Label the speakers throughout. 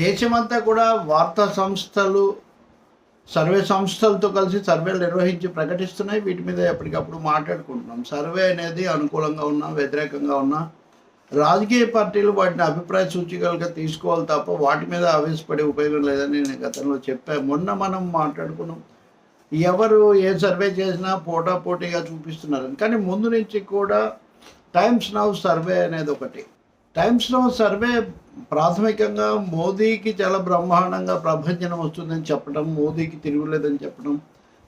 Speaker 1: దేశమంతా కూడా వార్తా సంస్థలు సర్వే సంస్థలతో కలిసి సర్వేలు నిర్వహించి ప్రకటిస్తున్నాయి. వీటి మీద ఎప్పటికప్పుడు మాట్లాడుకుంటున్నాం. సర్వే అనేది అనుకూలంగా ఉన్నా వ్యతిరేకంగా ఉన్నా రాజకీయ పార్టీలు వాటిని అభిప్రాయ సూచికలుగా తీసుకోవాలి తప్ప వాటి మీద ఆవేశపడే ఉపయోగం లేదని నేను గతంలో చెప్పాను మొన్న మనం మాట్లాడుకున్నాం. ఎవరు ఏ సర్వే చేసినా పోటా పోటీగా చూపిస్తున్నారు. కానీ ముందు నుంచి కూడా టైమ్స్ నవ్ సర్వే అనేది ఒకటి. టైమ్స్ నౌ సర్వే ప్రాథమికంగా మోదీకి చాలా బ్రహ్మాండంగా ప్రభంజనం వస్తుందని చెప్పడం మోదీకి తిరుగులేదని చెప్పడం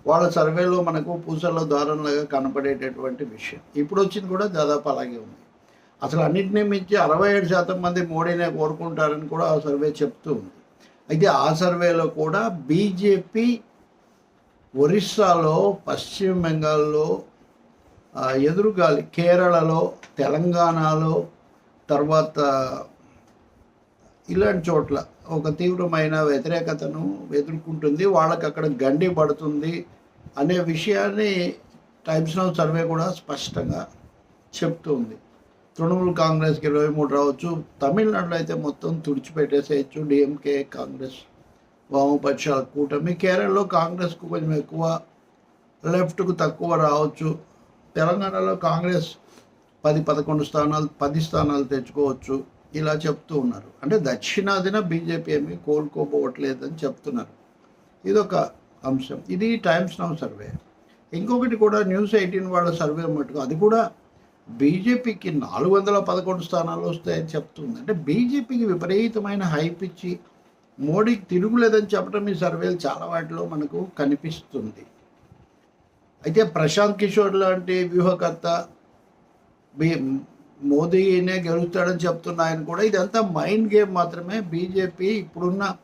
Speaker 1: వాళ్ళ సర్వేలో మనకు పూసల్లో దారంలాగా కనపడేటటువంటి విషయం. ఇప్పుడు వచ్చింది కూడా దాదాపు అలాగే ఉంది. అసలు అన్నింటినీ మించి అరవై ఏడు శాతం మంది మోడీనే కోరుకుంటారని కూడా ఆ సర్వే చెప్తూ ఉంది. అయితే ఆ సర్వేలో కూడా బీజేపీ ఒరిస్సాలో పశ్చిమ బెంగాల్లో ఎదురుగాలి కేరళలో తెలంగాణలో తర్వాత ఇలాంటి చోట్ల ఒక తీవ్రమైన వ్యతిరేకతను ఎదుర్కొంటుంది. వాళ్ళకి అక్కడ గండి పడుతుంది అనే విషయాన్ని టైమ్స్ నౌ సర్వే కూడా స్పష్టంగా చెప్తుంది. తృణమూల్ కాంగ్రెస్కి ఇరవై మూడు రావచ్చు. తమిళనాడులో అయితే మొత్తం తుడిచిపెట్టేసేయచ్చు డిఎంకే కాంగ్రెస్ వామపక్షాల కూటమి. కేరళలో కాంగ్రెస్కు కొంచెం ఎక్కువ లెఫ్ట్కు తక్కువ రావచ్చు. తెలంగాణలో కాంగ్రెస్ పది పదకొండు స్థానాలు పది స్థానాలు తెచ్చుకోవచ్చు. ఇలా చెప్తూ ఉన్నారు. అంటే దక్షిణాదిన బీజేపీ ఏమీ కోలుకోపోవట్లేదని చెప్తున్నారు. ఇదొక అంశం. ఇది టైమ్స్ నౌ సర్వే ఇంకొకటి కూడా న్యూస్ ఎయిటీన్ వాళ్ళ సర్వే మటుకు. అది కూడా బీజేపీకి నాలుగు వందల పదకొండు స్థానాలు వస్తాయని చెప్తుంది. అంటే బీజేపీకి విపరీతమైన హైప్ ఇచ్చి మోడీకి తిరుగులేదని చెప్పడం ఈ సర్వేలు చాలా వాటిలో మనకు కనిపిస్తుంది. అయితే ప్రశాంత్ కిషోర్ లాంటి వ్యూహకర్త బీ మోదీనే గెలుస్తాడని చెప్తున్న ఆయన కూడా ఇదంతా మైండ్ గేమ్ మాత్రమే. బీజేపీ ఇప్పుడున్న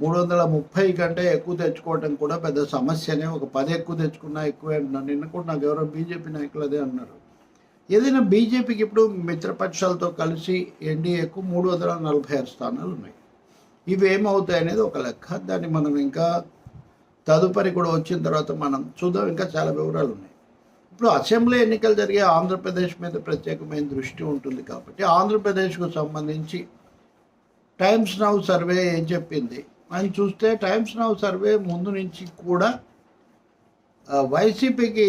Speaker 1: మూడు వందల ముప్పై కంటే ఎక్కువ తెచ్చుకోవటం కూడా పెద్ద సమస్యనే. ఒక పది ఎక్కువ తెచ్చుకున్నా ఎక్కువే అంటున్నాను నిన్న కూడా నాకు ఎవరో బీజేపీ నాయకులు అదే అన్నారు. ఏదైనా బీజేపీకి ఇప్పుడు మిత్రపక్షాలతో కలిసి ఎన్డీఏకు మూడు వందల నలభై ఆరు స్థానాలు ఉన్నాయి. ఇవి ఏమవుతాయి అనేది ఒక లెక్క. దాన్ని మనం ఇంకా తదుపరి కూడా వచ్చిన తర్వాత మనం చూద్దాం. ఇంకా చాలా వివరాలు ఉన్నాయి. ఇప్పుడు అసెంబ్లీ ఎన్నికలు జరిగే ఆంధ్రప్రదేశ్ మీద ప్రత్యేకమైన దృష్టి ఉంటుంది కాబట్టి ఆంధ్రప్రదేశ్కు సంబంధించి టైమ్స్ నౌ సర్వే ఏం చెప్పింది? అని చూస్తే టైమ్స్ నౌ సర్వే ముందు నుంచి కూడా వైసీపీకి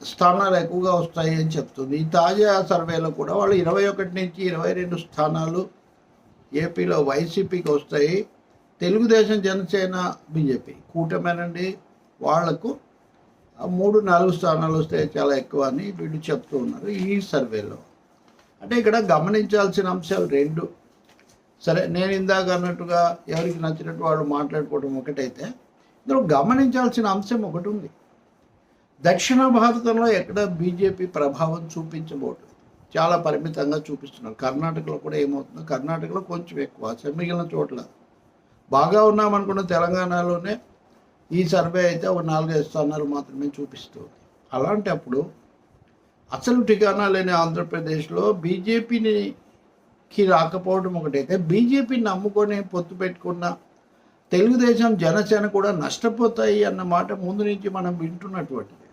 Speaker 1: స్థానాలు ఎక్కువగా వస్తాయి అని చెప్తుంది. ఈ తాజా సర్వేలో కూడా వాళ్ళు ఇరవై ఒకటి నుంచి ఇరవై రెండు స్థానాలు ఏపీలో వైసీపీకి వస్తాయి. తెలుగుదేశం జనసేన బీజేపీ కూటమేనండి. వాళ్ళకు మూడు నాలుగు స్థానాలు వస్తే చాలా ఎక్కువ అని వీళ్ళు చెప్తూ ఉన్నారు ఈ సర్వేలో. అంటే ఇక్కడ గమనించాల్సిన అంశాలు రెండు. సరే నేను ఇందాక అన్నట్టుగా ఎవరికి నచ్చినట్టు వాళ్ళు మాట్లాడుకోవడం ఒకటైతే ఇందులో గమనించాల్సిన అంశం ఒకటి ఉంది. దక్షిణ భారతంలో ఎక్కడ బీజేపీ ప్రభావం చూపించబోదు? చాలా పరిమితంగా చూపిస్తున్నారు కర్ణాటకలో కూడా ఏమవుతుందో కర్ణాటకలో కొంచెం ఎక్కువ మిగిలిన చోట్ల. బాగా ఉన్నామనుకున్న తెలంగాణలోనే ఈ సర్వే అయితే ఒక నాలుగైదు స్థానాలు మాత్రమే చూపిస్తుంది అలాంటప్పుడు అసలు ఠికానా లేని ఆంధ్రప్రదేశ్లో బీజేపీని కి రాకపోవడం ఒకటైతే బీజేపీని నమ్ముకొని పొత్తు పెట్టుకున్న తెలుగుదేశం జనసేన కూడా నష్టపోతాయి అన్న మాట ముందు నుంచి మనం వింటున్నటువంటిది.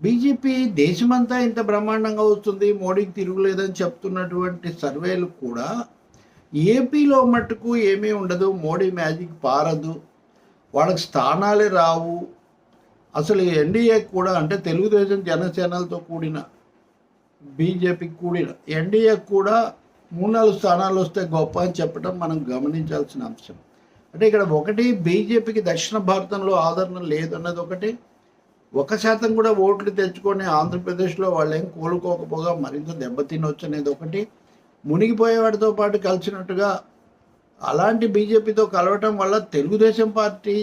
Speaker 1: బీజేపీ దేశమంతా ఇంత బ్రహ్మాండంగా వస్తుంది మోడీకి తిరుగులేదని చెప్తున్నటువంటి సర్వేలు కూడా ఏపీలో మట్టుకు ఏమీ ఉండదు మోడీ మ్యాజిక్ పారదు వాళ్ళకి స్థానాలే రావు. అసలు ఎన్డీఏ కూడా అంటే తెలుగుదేశం జనసేనలతో కూడిన బీజేపీకి కూడిన ఎన్డీఏ కూడా మూడు నాలుగు స్థానాలు వస్తే గొప్ప అని చెప్పడం మనం గమనించాల్సిన అంశం. అంటే ఇక్కడ ఒకటి బీజేపీకి దక్షిణ భారతంలో ఆదరణ లేదన్నది ఒకటి. ఒక శాతం కూడా ఓట్లు తెచ్చుకొని ఆంధ్రప్రదేశ్లో వాళ్ళు ఏం కోలుకోకపోగా మరింత దెబ్బతినొచ్చు అనేది ఒకటి. మునిగిపోయేవాడితో పాటు కలిసినట్టుగా అలాంటి బీజేపీతో కలవటం వల్ల తెలుగుదేశం పార్టీ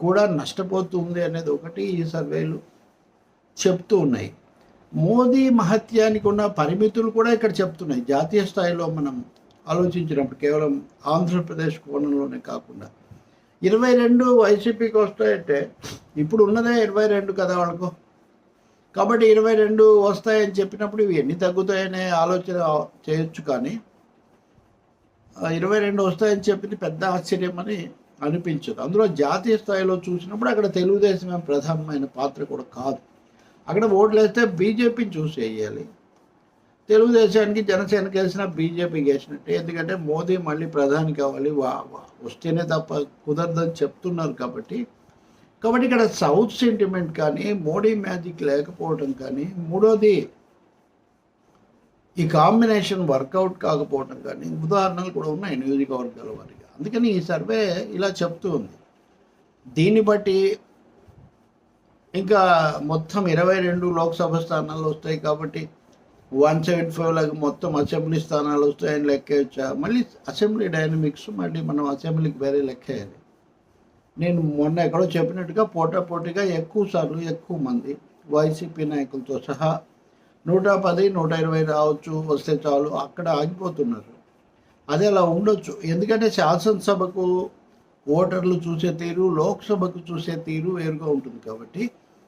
Speaker 1: కూడా నష్టపోతుంది అనేది ఒకటి ఈ సర్వేలు చెప్తూ ఉన్నాయి. మోదీ మహత్యానికి ఉన్న పరిమితులు కూడా ఇక్కడ చెప్తున్నాయి. జాతీయ స్థాయిలో మనం ఆలోచించినప్పుడు కేవలం ఆంధ్రప్రదేశ్ కోణంలోనే కాకుండా. ఇరవై రెండు వైసీపీకి వస్తాయంటే ఇప్పుడు ఉన్నదే ఇరవై రెండు కదా వాళ్ళకు కాబట్టి ఇరవై రెండు వస్తాయని చెప్పినప్పుడు ఇవి ఎన్ని తగ్గుతాయనే ఆలోచన చేయొచ్చు కానీ ఇరవై రెండు వస్తాయని చెప్పింది పెద్ద ఆశ్చర్యం అని అనిపించదు. అందులో జాతీయ స్థాయిలో చూసినప్పుడు అక్కడ తెలుగుదేశం ప్రధానమైన పాత్ర కూడా కాదు. అక్కడ ఓట్లు వేస్తే బీజేపీని చూసి వేయాలి తెలుగుదేశానికి జనసేనకి వేసిన బీజేపీకి వేసినట్టే. ఎందుకంటే మోదీ మళ్ళీ ప్రధాని కావాలి. వా వా- వస్తేనే తప్ప కుదరదని చెప్తున్నారు కాబట్టి. కాబట్టి ఇక్కడ సౌత్ సెంటిమెంట్ కానీ మోడీ మ్యాజిక్ లేకపోవడం కానీ మూడోది ఈ కాంబినేషన్ వర్కౌట్ కాకపోవడం కానీ ఉదాహరణలు కూడా ఉన్నాయి నియోజకవర్గాల వారిగా. అందుకని ఈ సర్వే ఇలా చెప్తూ ఉంది. దీన్ని బట్టి ఇంకా మొత్తం ఇరవై రెండు లోక్సభ స్థానాలు వస్తాయి కాబట్టి వన్ సెవెంటీ ఫైవ్ లాగా మొత్తం అసెంబ్లీ స్థానాలు వస్తాయని లెక్కేయచ్చా మళ్ళీ అసెంబ్లీ డైనమిక్స్ మళ్ళీ మనం అసెంబ్లీకి వేరే లెక్కేయాలి నేను మొన్న ఎక్కడో చెప్పినట్టుగా పోటా పోటీగా ఎక్కువ సార్లు ఎక్కువ మంది వైసీపీ నాయకులతో సహా నూట పది నూట ఇరవై రావచ్చు వస్తే చాలు అక్కడ ఆగిపోతున్నారు. అది అలా ఉండొచ్చు. ఎందుకంటే శాసనసభకు ఓటర్లు చూసే తీరు లోక్సభకు చూసే తీరు వేరుగా ఉంటుంది కాబట్టి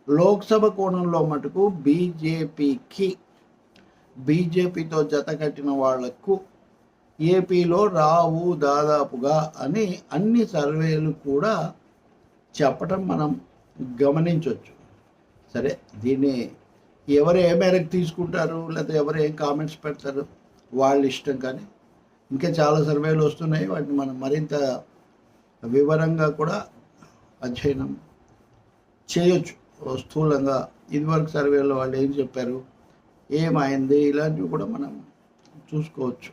Speaker 1: లోక్సభ కోణంలో మటుకు బీజేపీకి బీజేపీతో జత కట్టిన వాళ్ళకు ఏపీలో రావు దాదాపుగా అని అన్ని సర్వేలు కూడా చెప్పటం మనం గమనించవచ్చు సరే దీన్ని ఎవరు ఏ మేరకు తీసుకుంటారు లేదా ఎవరు ఏం కామెంట్స్ పెడతారు వాళ్ళ ఇష్టం కానీ. ఇంకా చాలా సర్వేలు వస్తున్నాయి వాటిని మనం మరింత వివరంగా కూడా అధ్యయనం చేయొచ్చు. స్థూలంగా ఇదివరకు సర్వేలో వాళ్ళు ఏం చెప్పారు ఏమైంది ఇలాంటివి కూడా మనం చూసుకోవచ్చు.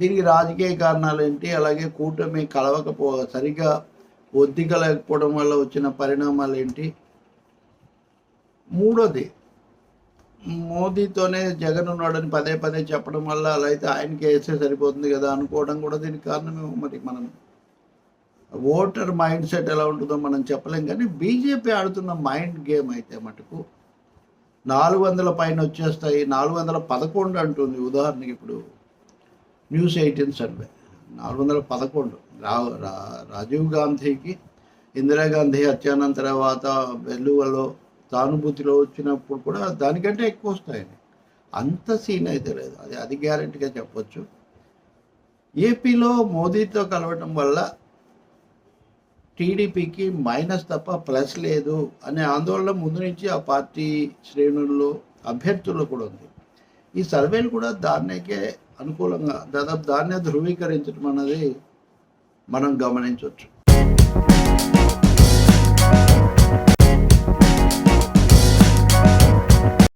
Speaker 1: దీనికి రాజకీయ కారణాలు ఏంటి? అలాగే కూటమి కలవకపో సరిగ్గా ఒద్దికలేకపోవడం వల్ల వచ్చిన పరిణామాలు ఏంటి? మూడోది మోదీతోనే జగన్ ఉన్నాడని పదే పదే చెప్పడం వల్ల అలా అయితే ఆయనకి వేస్తే సరిపోతుంది కదా అనుకోవడం కూడా దీనికి కారణమే మరి మనం. ఓటర్ మైండ్ సెట్ ఎలా ఉంటుందో మనం చెప్పలేం కానీ బీజేపీ ఆడుతున్న మైండ్ గేమ్ అయితే మటుకు నాలుగు వందల పైన వచ్చేస్తాయి నాలుగు వందల పదకొండు అంటుంది. ఉదాహరణకి ఇప్పుడు న్యూస్ ఎయిటీన్ సర్వే. నాలుగు వందల పదకొండు. రా రా- రాజీవ్ గాంధీకి ఇందిరాగాంధీ హత్యానంతర తర్వాత వెల్లువలో సానుభూతిలో వచ్చినప్పుడు కూడా దానికంటే ఎక్కువ వస్తాయండి అంత సీన్ అయితే లేదు. అది అది గ్యారెంటీగా చెప్పొచ్చు. ఏపీలో మోదీతో కలవటం వల్ల టీడీపీకి మైనస్ తప్ప ప్లస్ లేదు అనే ఆందోళన ముందు నుంచి ఆ పార్టీ శ్రేణుల్లో అభ్యర్థుల్లో కూడా ఉంది. ఈ సర్వేలు కూడా దాన్నేకే అనుకూలంగా దాదాపు దాన్నే ధృవీకరించడం అన్నది మనం గమనించవచ్చు.